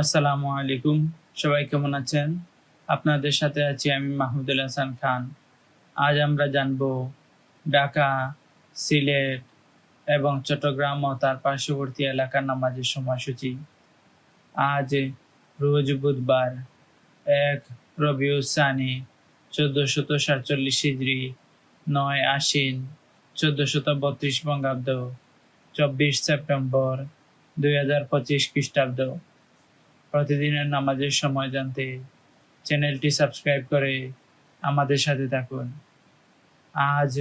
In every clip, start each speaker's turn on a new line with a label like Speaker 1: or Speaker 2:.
Speaker 1: আসসালামু আলাইকুম। সবাই কেমন আছেন? আপনাদের সাথে আছি আমি মাহমুদুল হাসান খান। আজ আমরা জানব ঢাকা, সিলেট এবং চট্টগ্রাম ও তার পার্শ্ববর্তী এলাকার নামাজের সময়সূচি। আজ রোজ বুধবার, এক রবিউসানি চোদ্দশত সাতচল্লিশ হিজড়ি নয় আশ্বিন, চোদ্দশত বত্রিশ বঙ্গাব্দ, চব্বিশ সেপ্টেম্বর, দুই হাজার পঁচিশ খ্রিস্টাব্দ। প্রতিদিনের নামাজের সময় জানতে চ্যানেলটি সাবস্ক্রাইব করে আমাদের সাথে থাকুন। আজ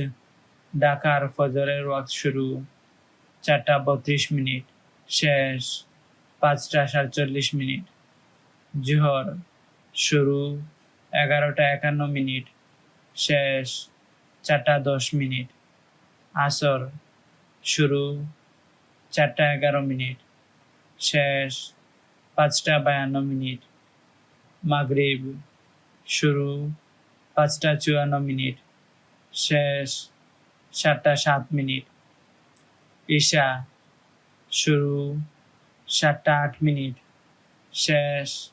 Speaker 1: ঢাকার ফজরের ওয়াক্ত শুরু, চারটা বত্রিশ মিনিট, শেষ পাঁচটা সাতচল্লিশ মিনিট। জোহর শুরু এগারোটা একান্ন মিনিট, শেষ চারটা দশ মিনিট। আসর শুরু চারটা এগারো মিনিট, শেষ পাঁচটা বায়ান্ন মিনিট। মাগরিব শুরু, পাঁচটা চুয়ান্ন মিনিট। শেষ, সাতটা সাত মিনিট। ঈশা শুরু, সাতটা আট মিনিট। শেষ,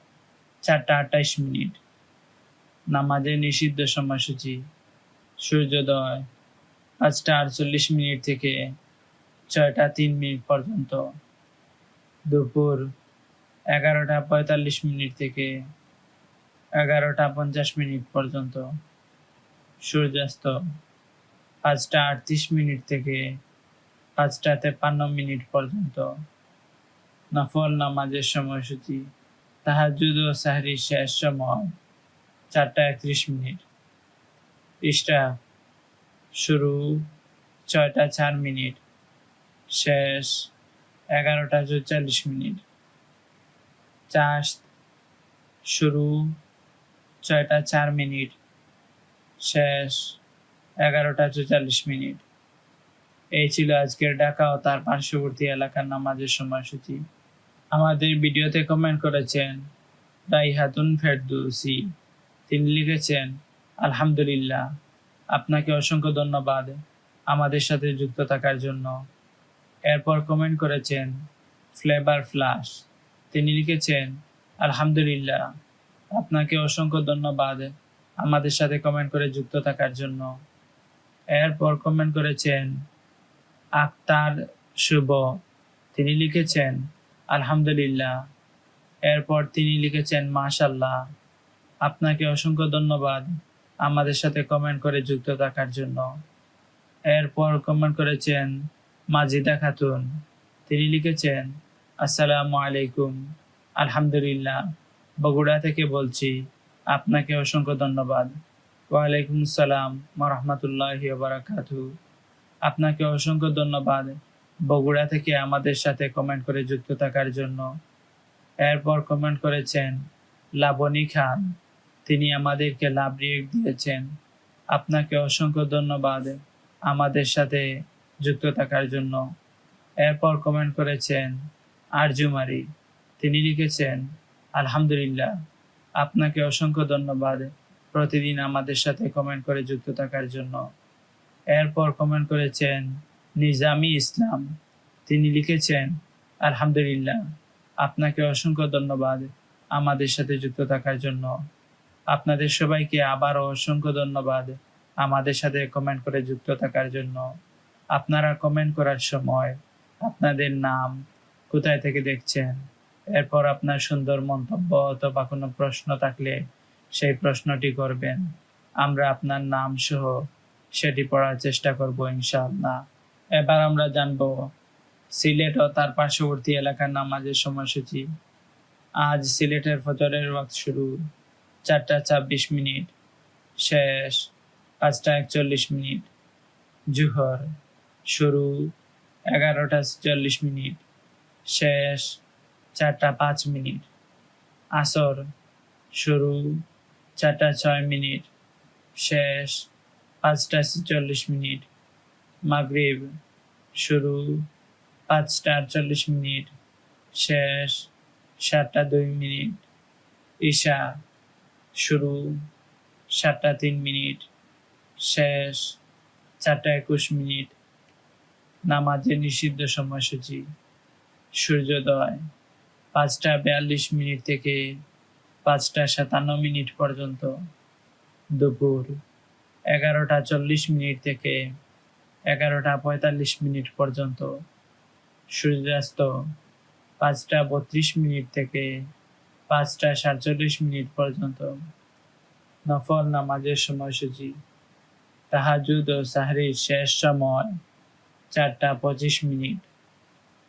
Speaker 1: চারটা আটাইশ মিনিট। নামাজের নিষিদ্ধ সময়সূচি। সূর্যোদয়, পাঁচটা আটচল্লিশ মিনিট থেকে ছয়টা তিন মিনিট পর্যন্ত। দুপুর এগারোটা পঁয়তাল্লিশ মিনিট থেকে এগারোটা পঞ্চাশ মিনিট পর্যন্ত সূর্যাস্ত, পাঁচটা আটত্রিশ মিনিট থেকে পাঁচটা তেপান্ন মিনিট পর্যন্ত নফল নামাজের সময়সূচি তাহাজুদ ও সাহরির শেষ সময় চারটা একত্রিশ মিনিট। ইস্টা শুরু, ছয়টা চার মিনিট, শেষ এগারোটা চৌচল্লিশ মিনিট। চাষ শুরু, ছয়টা চার মিনিট, শেষ এগারোটা চৌচল্লিশ মিনিট। এই ছিল আজকের ঢাকা ও তার পার্শ্ববর্তী এলাকার নামাজের সময়সূচি। আমাদের ভিডিওতে কমেন্ট করেছেন রাইহাতুন ফেরদৌসি। তিনি লিখেছেন, আলহামদুলিল্লাহ, আপনাকে অসংখ্য ধন্যবাদ আমাদের সাথে যুক্ত থাকার জন্য। এরপর কমেন্ট করেছেন, ফ্লেভার ফ্লাশ। তিনি লিখেছেন, আলহামদুলিল্লাহ, আপনাকে অসংখ্য ধন্যবাদ আমাদের সাথে কমেন্ট করে যুক্ত থাকার জন্য। এরপর কমেন্ট করেছেন, আক্তার শুভ। তিনি লিখেছেন, আলহামদুলিল্লাহ। এরপর তিনি লিখেছেন মাশাল্লাহ আপনাকে অসংখ্য ধন্যবাদ আমাদের সাথে কমেন্ট করে যুক্ত থাকার জন্য। এরপর কমেন্ট করেছেন, মাজিদা খাতুন। তিনি লিখেছেন আসসালামু আলাইকুম। আলহামদুলিল্লাহ। বগুড়া থেকে বলছি, আপনাকে অসংখ্য ধন্যবাদ। ওয়ালাইকুম সালাম রহমতুল্লাহ বারাকাতু। আপনাকে অসংখ্য ধন্যবাদ বগুড়া থেকে আমাদের সাথে কমেন্ট করে যুক্ত থাকার জন্য। এরপর কমেন্ট করেছেন, লাবণী খান, তিনি আমাদেরকে লাভ রিয়েক্ট দিয়েছেন। আপনাকে অসংখ্য ধন্যবাদ আমাদের সাথে যুক্ত থাকার জন্য। এরপর কমেন্ট করেছেন আরজুমারি তিনি লিখেছেন, আলহামদুলিল্লাহ, আপনাকে অসংখ্য ধন্যবাদ। প্রতিদিন আমাদের সাথে কমেন্ট করে যুক্ত থাকার জন্য। এরপর কমেন্ট করেছেন, নিজামি ইসলাম। তিনি লিখেছেন, আলহামদুলিল্লাহ, আপনাকে অসংখ্য ধন্যবাদ আমাদের সাথে যুক্ত থাকার জন্য। আপনাদের সবাইকে আবারও অসংখ্য ধন্যবাদ আমাদের সাথে কমেন্ট করে যুক্ত থাকার জন্য। আপনারা কমেন্ট করার সময় আপনাদের নাম কোথায় থেকে দেখছেন? এরপর আপনার সুন্দর মন্তব্য অথবা কোনো প্রশ্ন থাকলে সেই প্রশ্নটি করবেন। আমরা আপনার নাম সহ সেটি পড়ার চেষ্টা করব ইনশাআল্লাহ। এবার আমরা জানব, সিলেট ও তার পার্শ্ববর্তী এলাকার নামাজের সময়সূচি। আজ সিলেটের ফজরের ওয়াক্ত শুরু, চারটা ছাব্বিশ মিনিট, শেষ পাঁচটা একচল্লিশ মিনিট, জুহর শুরু এগারোটা চল্লিশ মিনিট। শেষ চারটা পাঁচ মিনিট। আসর শুরু চারটা ছয় মিনিট। শেষ পাঁচটা চল্লিশ মিনিট। মাগরিব শুরু পাঁচটা আটচল্লিশ মিনিট। শেষ সাতটা দুই মিনিট। ঈশা শুরু সাতটা তিন মিনিট। শেষ চারটা একুশ মিনিট। নামাজের নিষিদ্ধ সময়সূচি। সূর্যোদয়, পাঁচটা বিয়াল্লিশ মিনিট থেকে পাঁচটা সাতান্ন মিনিট পর্যন্ত। দুপুর এগারোটা চল্লিশ মিনিট থেকে এগারোটা পঁয়তাল্লিশ মিনিট পর্যন্ত। সূর্যাস্ত পাঁচটা বত্রিশ মিনিট থেকে পাঁচটা সাতচল্লিশ মিনিট পর্যন্ত। নফল নামাজের সময়সূচি, তাহাজুদ ও সাহরির শেষ সময় চারটা পঁচিশ মিনিট।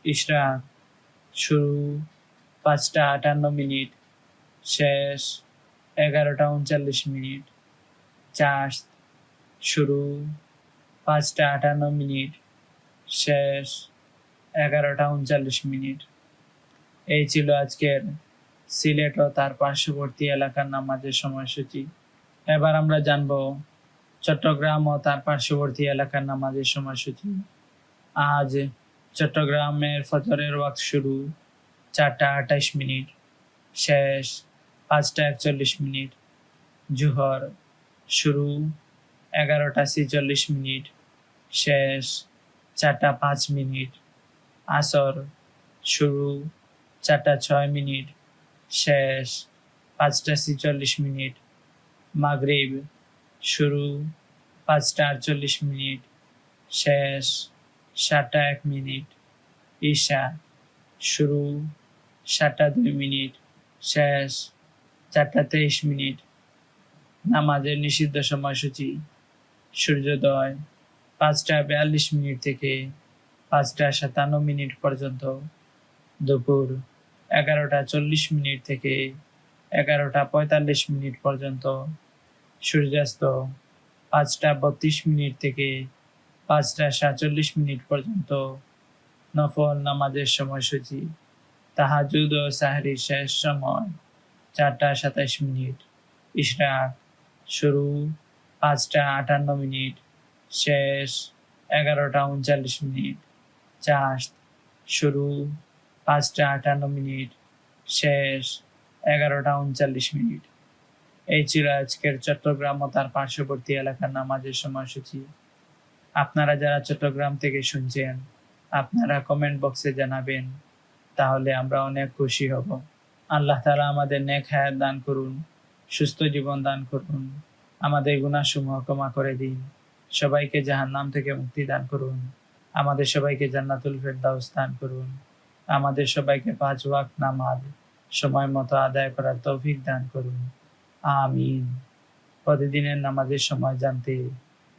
Speaker 1: ইশরাক শুরু, পাঁচটা আটান্ন মিনিট, শেষ এগারোটা উনচল্লিশ মিনিট, চাষ শুরু, পাঁচটা আটান্ন মিনিট, শেষ এগারোটা উনচল্লিশ মিনিট। এই ছিল আজকের সিলেট ও তার পার্শ্ববর্তী এলাকার নামাজের সময়সূচি। এবার আমরা জানব চট্টগ্রাম ও তার পার্শ্ববর্তী এলাকার নামাজের সময়সূচি। আজ চট্টগ্রামের ফজরের ওয়াক্ত শুরু, চারটা আঠাইশ মিনিট, শেষ পাঁচটা একচল্লিশ মিনিট, জুহর শুরু এগারোটা ছেচল্লিশ মিনিট, শেষ চারটা পাঁচ মিনিট, আসর শুরু চারটা ছয় মিনিট, শেষ পাঁচটা ছেচল্লিশ মিনিট, মাগরিব শুরু পাঁচটা আটচল্লিশ মিনিট, শেষ সাতটা এক মিনিট। ঈশা, শুরু, সাতটা দুই মিনিট। শেষ, চারটা তেইশ মিনিট। নামাজের নিষিদ্ধ সময়সূচি, সূর্যোদয়, পাঁচটা বিয়াল্লিশ মিনিট থেকে পাঁচটা সাতান্ন মিনিট পর্যন্ত। দুপুর, এগারোটা চল্লিশ মিনিট থেকে এগারোটা পঁয়তাল্লিশ মিনিট পর্যন্ত। সূর্যাস্ত, পাঁচটা বত্রিশ মিনিট থেকে পাঁচটা সাতচল্লিশ মিনিট পর্যন্ত নফল নামাজের সময়সূচি, তাহাজুদ ও সাহরির শেষ সময় চারটা সাতাইশ মিনিট, ইশরাক শুরু পাঁচটা আটান্ন মিনিট, শেষ এগারোটা উনচল্লিশ মিনিট চাষ শুরু পাঁচটা আটান্ন মিনিট, শেষ এগারোটা উনচল্লিশ মিনিট। এই ছিল আজকের চট্টগ্রাম ও তার পার্শ্ববর্তী এলাকার নামাজের সময়সূচি। আপনারা যারা চট্টগ্রাম থেকে শুনছেন, আপনারা কমেন্ট বক্সে জানাবেন, তাহলে আমরা অনেক খুশি হব। আল্লাহ তালা আমাদের নেক হায়াত দান করুন, সুস্থ জীবন দান করুন, আমাদের গুণাসমূহ ক্ষমা করে দিন। সবাইকে জাহান নাম থেকে মুক্তি দান করুন, আমাদের সবাইকে জান্নাতুল ফেরদাউস দান করুন, আমাদের সবাইকে পাঁচ ওয়াক্ত নামাজ সময় মতো আদায় করার তৌফিক দান করুন। আমিন। প্রতিদিনের নামাজের সময় জানতে